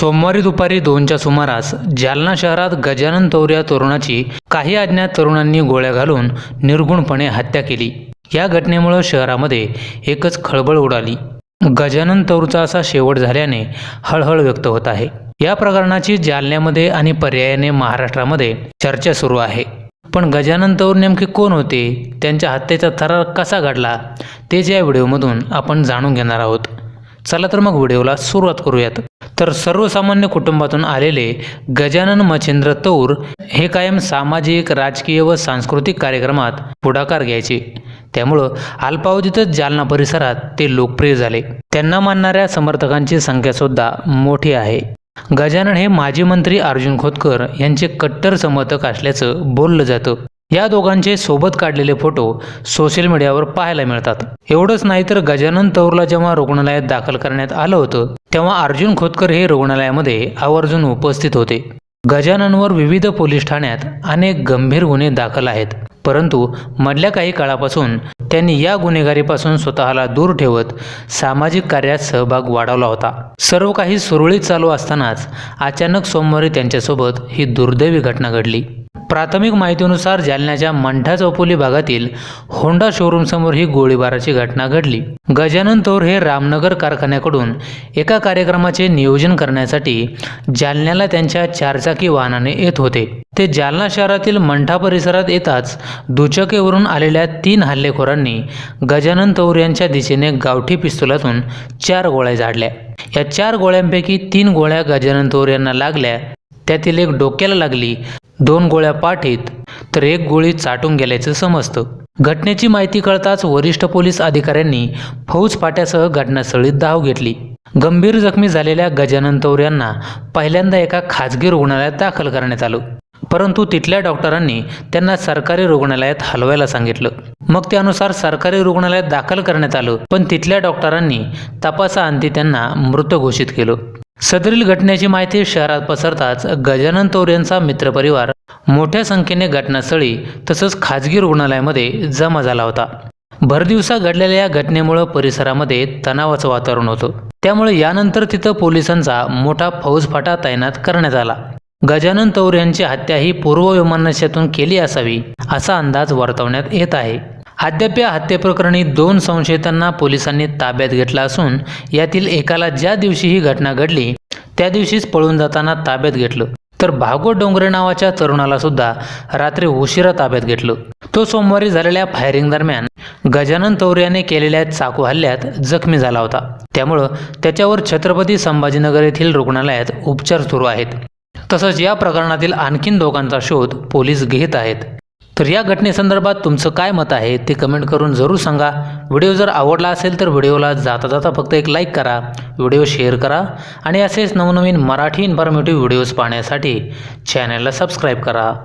सोमवारी दुपारी दोनच्या सुमारास जालना शहरात गजानन तौर या तरुणाची काही अज्ञात तरुणांनी गोळ्या घालून निर्गुणपणे हत्या केली. या घटनेमुळं शहरामध्ये एकच खळबळ उडाली. गजानन तौरचा असा शेवट झाल्याने हळहळ व्यक्त होत आहे. या प्रकरणाची जालन्यामध्ये आणि पर्यायाने महाराष्ट्रामध्ये चर्चा सुरू आहे. पण गजानन तौर नेमके कोण होते? त्यांच्या हत्येचा थरार कसा घडला? तेच या व्हिडिओमधून आपण जाणून घेणार आहोत. चला तर मग व्हिडिओला सुरुवात करूयात. तर सर्वसामान्य कुटुंबातून आलेले गजानन मच्छिंद्र तौर हे कायम सामाजिक राजकीय व सांस्कृतिक कार्यक्रमात पुढाकार घ्यायचे. त्यामुळं अल्पावधीतच जालना परिसरात ते लोकप्रिय झाले. त्यांना मानणाऱ्या समर्थकांची संख्यासुद्धा मोठी आहे. गजानन हे माजी मंत्री अर्जुन खोतकर यांचे कट्टर समर्थक असल्याचं बोललं जातं. या दोघांचे सोबत काढलेले फोटो सोशल मीडियावर पाहायला मिळतात. एवढंच नाही तर गजानन तौरला जेव्हा रुग्णालयात दाखल करण्यात आलं होतं तेव्हा अर्जुन खोतकर हे रुग्णालयामध्ये आवर्जून उपस्थित होते. गजाननवर विविध पोलीस ठाण्यात अनेक गंभीर गुन्हे दाखल आहेत. परंतु मधल्या काही काळापासून त्यांनी या गुन्हेगारीपासून स्वतःला दूर ठेवत सामाजिक कार्यात सहभाग वाढवला होता. सर्व काही सुरळीत चालू असतानाच अचानक सोमवारी त्यांच्यासोबत ही दुर्दैवी घटना घडली. प्राथमिक माहितीनुसार जालन्याच्या मंठा चौपोली भागातील होंडा शोरूमसमोर ही गोळीबाराची घटना घडली. गजानन तौर हे रामनगर कारखान्याकडून एका कार्यक्रमाचे नियोजन करण्यासाठी जालन्याला त्यांच्या चारचाकी वाहनाने येत होते. ते जालना शहरातील मंठा परिसरात येताच दुचाकीवरून आलेल्या तीन हल्लेखोरांनी गजानन तौर यांच्या दिशेने गावठी पिस्तुलातून चार गोळ्या झाडल्या. या चार गोळ्यांपैकी तीन गोळ्या गजानन तौर यांना लागल्या. त्यातील एक डोक्याला लागली. दोन गोळ्या पाठीत तर एक गोळी चाटून गेल्याचं समजतं. घटनेची माहिती कळताच वरिष्ठ पोलीस अधिकाऱ्यांनी फौज फाट्यासह घटनास्थळी धाव घेतली. गंभीर जखमी झालेल्या गजानन तौर यांना पहिल्यांदा एका खाजगी रुग्णालयात दाखल करण्यात आलं. परंतु तिथल्या डॉक्टरांनी त्यांना सरकारी रुग्णालयात हलवायला सांगितलं. मग त्यानुसार सरकारी रुग्णालयात दाखल करण्यात आलं पण तिथल्या डॉक्टरांनी तपासाअंती त्यांना मृत घोषित केलं. सदरील घटनेची माहिती शहरात पसरताच गजानन तौर यांचा मित्रपरिवार मोठ्या संख्येने घटनास्थळी तसंच खाजगी रुग्णालयामध्ये जमा झाला होता. भरदिवसा घडलेल्या या घटनेमुळं परिसरामध्ये तणावाचं वातावरण होतं. त्यामुळे यानंतर तिथं पोलिसांचा मोठा फौजफाटा तैनात करण्यात आला. गजानन तौर यांची हत्या ही पूर्व विमानाशातून केली असावी असा अंदाज वर्तवण्यात येत आहे. अद्याप या हत्येप्रकरणी दोन संशयितांना पोलिसांनी ताब्यात घेतला असून यातील एकाला ज्या दिवशी ही घटना घडली त्या दिवशीच पळून जाताना ताब्यात घेतलं. तर भागवत डोंगरे नावाच्या तरुणाला सुद्धा रात्री उशिरा ताब्यात घेतलं. तो सोमवारी झालेल्या फायरिंग दरम्यान गजानन तौर्याने केलेल्या चाकू हल्ल्यात जखमी झाला होता. त्यामुळं त्याच्यावर छत्रपती संभाजीनगर येथील रुग्णालयात उपचार सुरू आहेत. तसंच या प्रकरणातील आणखीन दोघांचा शोध पोलीस घेत आहेत. तर या घटनेसंदर्भात तुमचं काय मत आहे ते कमेंट करून जरूर सांगा. व्हिडिओ जर आवडला असेल तर व्हिडिओला जाता जाता फक्त एक लाईक करा व्हिडिओ शेअर करा आणि असेच नवनवीन मराठी इन्फॉर्मेटिव्ह व्हिडिओज पाहण्यासाठी चॅनलला सबस्क्राईब करा.